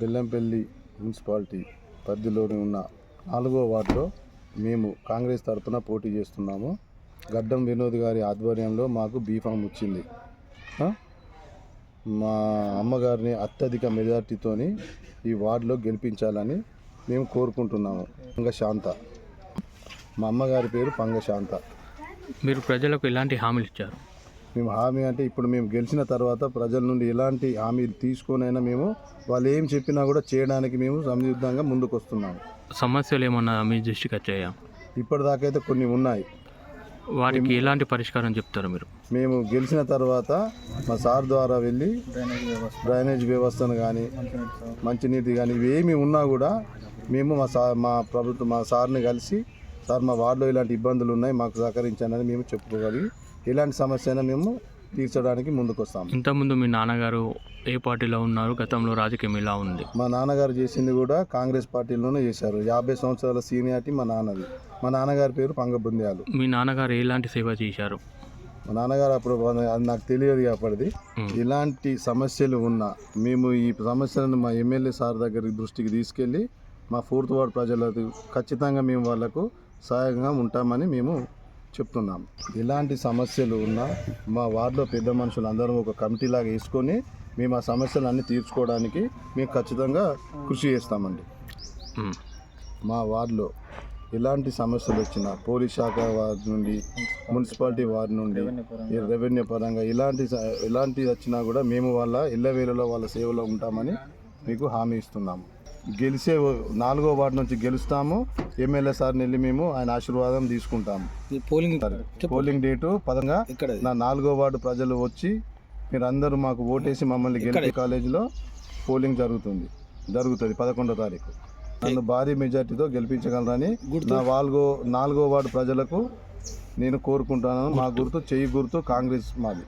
Bellampalli municipality పరిధిలోని ఉన్న నాలుగో వార్డులో మేము కాంగ్రెస్ తరఫున పోటీ చేస్తున్నాము. గడ్డం వినోద్ గారి ఆధ్వర్యంలో మాకు బీఫామ్ వచ్చింది. మా అమ్మగారిని అత్యధిక మెజార్టీతోని ఈ వార్డులో గెలిపించాలని మేము కోరుకుంటున్నాము. పంగశాంత మా అమ్మగారి పేరు పంగశాంత మీరు ప్రజలకు ఎలాంటి హామీలు ఇచ్చారు? మేము హామీ అంటే ఇప్పుడు మేము గెలిచిన తర్వాత ప్రజల నుండి ఎలాంటి హామీలు తీసుకొనైనా మేము వాళ్ళు ఏం చెప్పినా కూడా చేయడానికి మేము సంయుద్ధంగా ముందుకు వస్తున్నాము సమస్యలు ఏమన్నా మీ దృష్టికి వచ్చాయా? ఇప్పటిదాకైతే కొన్ని ఉన్నాయి. వాటికి ఎలాంటి పరిష్కారం చెప్తారు మీరు? మేము గెలిచిన తర్వాత మా సార్ ద్వారా వెళ్ళి డ్రైనేజ్ వ్యవస్థను కానీ మంచినీటి కానీ ఇవేమి ఉన్నా కూడా మేము మా సార్ మా ప్రభుత్వం మా సార్ని కలిసి సార్ మా వార్డులో ఇలాంటి ఇబ్బందులు ఉన్నాయి మాకు సహకరించండి మేము చెప్పుకోగలిగి ఎలాంటి సమస్య అయినా మేము తీర్చడానికి ముందుకు వస్తాము ఇంతకుముందు మీ నాన్నగారు ఏ పార్టీలో ఉన్నారు? గతంలో రాజకీయం ఎలా ఉంది. మా నాన్నగారు చేసింది కూడా కాంగ్రెస్ పార్టీలోనే చేశారు. యాభై సంవత్సరాల సీనియారిటీ మా నాన్నది. మా నాన్నగారి పేరు పంగబుంద్యాలు. మీ నాన్నగారు ఎలాంటి సేవ చేశారు? మా నాన్నగారు అప్పుడు అది నాకు తెలియదు మ్. ఇలాంటి సమస్యలు ఉన్నా మేము ఈ సమస్యలను మా ఎమ్మెల్యే సార్ దగ్గరికి దృష్టికి తీసుకెళ్ళి మా ఫోర్త్ వార్డ్ ప్రజలకు ఖచ్చితంగా మేము వాళ్ళకు సహాయంగా ఉంటామని మేము చెప్తున్నాం. ఇలాంటి సమస్యలు ఉన్నా మా వార్డులో పెద్ద మనుషులు అందరం ఒక కమిటీ లాగా వేసుకొని మేము ఆ సమస్యలు అన్నీ తీర్చుకోవడానికి మేము ఖచ్చితంగా కృషి చేస్తామండి. మ్. వార్డులో ఎలాంటి సమస్యలు వచ్చినా పోలీస్ శాఖ వారి నుండి మున్సిపాలిటీ వారి నుండి రెవెన్యూ పరంగా ఇలాంటి ఎలాంటిది వచ్చినా కూడా మేము వాళ్ళ ఇళ్ళవేళలో వాళ్ళ సేవలో ఉంటామని మీకు హామీ ఇస్తున్నాము. గెలిచే నాలుగో వార్డు నుంచి గెలుస్తాము. ఎమ్మెల్యే సార్ని వెళ్ళి మేము ఆయన ఆశీర్వాదం తీసుకుంటాము పోలింగ్ పోలింగ్ డేటు పదంగా నా నాలుగో వార్డు ప్రజలు వచ్చి మీరందరూ మాకు ఓటేసి మమ్మల్ని గెలిపి కాలేజీలో పోలింగ్ జరుగుతుంది. జరుగుతుంది పదకొండో తారీఖు. నన్ను భారీ మెజార్టీతో గెలిపించగలరని నా నాలుగో నాలుగో వార్డు ప్రజలకు నేను కోరుకుంటున్నాను మా గుర్తు చెయ్యి గుర్తు కాంగ్రెస్ మాది.